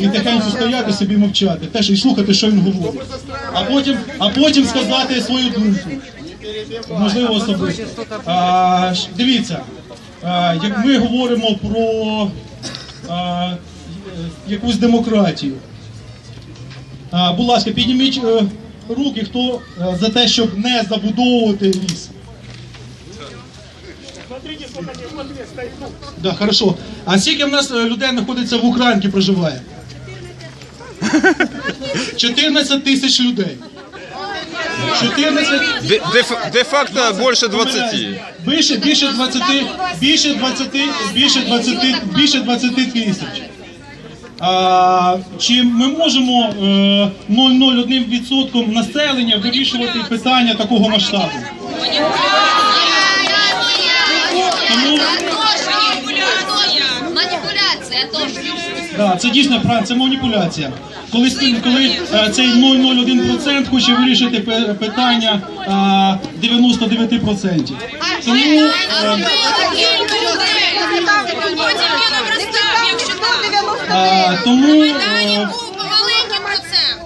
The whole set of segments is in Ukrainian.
і тихенько стояти собі мовчати, теж і слухати, що він говорить. А потім, а потім сказати свою думку. Можливо, особисто. А, дивіться, а, як ми говоримо про а, якусь демократію. А, будь ласка, підніміть е, руки, хто е, за те, щоб не забудовувати ліс. Да, хорошо. А скільки в нас е, людей знаходиться в Українці, проживає? 14 тисяч людей. 14 Де- де- Де-факто більше 20. Більше, більше 20, більше 20, більше 20, більше 20 тисяч. А, чи ми можемо е, 0,01% населення вирішувати питання такого масштабу? Тому Маніпуляція теж. Да, це дійсно це маніпуляція. Коли, коли е, цей 0,01% хоче вирішити питання е, 99%. Тому е, е, тому е, процент.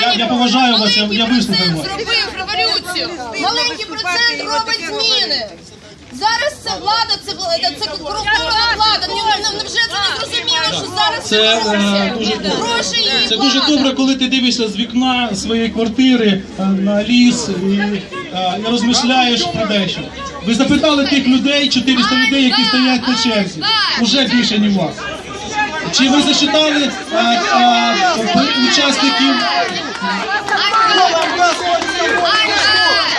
я, я поважаю вас, я, я вислухаю вас. Зробив революцію. Маленький процент робить зміни. Зараз це влада, це це корумпована влада. Що зараз Це е, дуже добре. Гроші і Це дуже добре, коли ти дивишся з вікна своєї квартири е, на ліс і, е, і розмишляєш про дещо. Ви запитали тих людей, 400 людей, які стоять на черзі. Уже більше, ніж вас. Чи ви засчитали е, е, учасників?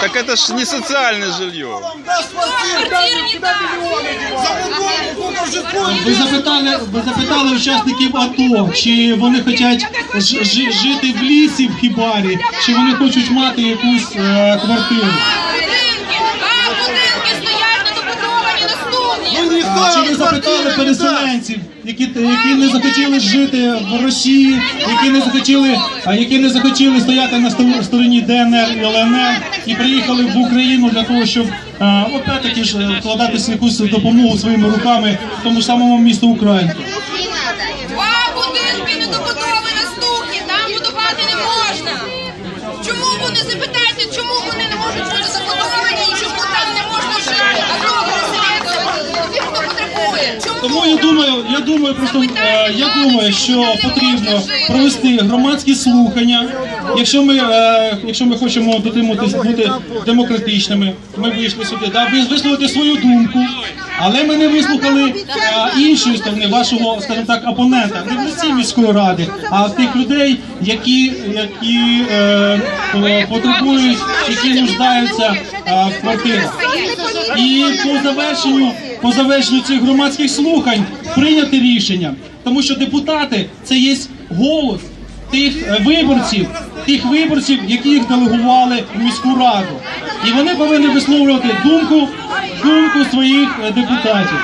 Так это ж не социальное жилье. Ви запитали, ви запитали учасників АТО, чи вони хочуть ж- жи- жити в лісі в хібарі, чи вони хочуть мати якусь е, квартиру. А будинки стоять недобудовані наступні. А Чи ви запитали переселенців, які, які не захотіли жити в Росії, які не захотіли, а які не захотіли стояти на стороні ДНР і ЛНР і приїхали в Україну для того, щоб а, опять-таки ж е, вкладати якусь допомогу своїми руками в тому ж самому місту Українку. Два будинки недобудовані наступні, там будувати не можна. Чому вони запитайте, чому вони не можуть бути забудовані і чому там не можна жити? А кого переселенці? Ті, хто потребує. Чому? Тому я думаю, я думаю, просто е, я думаю, що потрібно провести громадські слухання. Якщо ми, е, якщо ми хочемо дотримуватись бути демократичними, ми вийшли сюди, да, ви- висловити свою думку, але ми не вислухали е, іншої сторони вашого, скажімо так, опонента, не в лиці міської ради, а тих людей, які, які е, потребують, які нуждаються е, в квартирах. І по завершенню, по завершенню цих громадських слухань прийняти рішення, тому що депутати це є голос тих е, виборців, тих виборців, яких делегували в міську раду, і вони повинні висловлювати думку, думку своїх е, депутатів.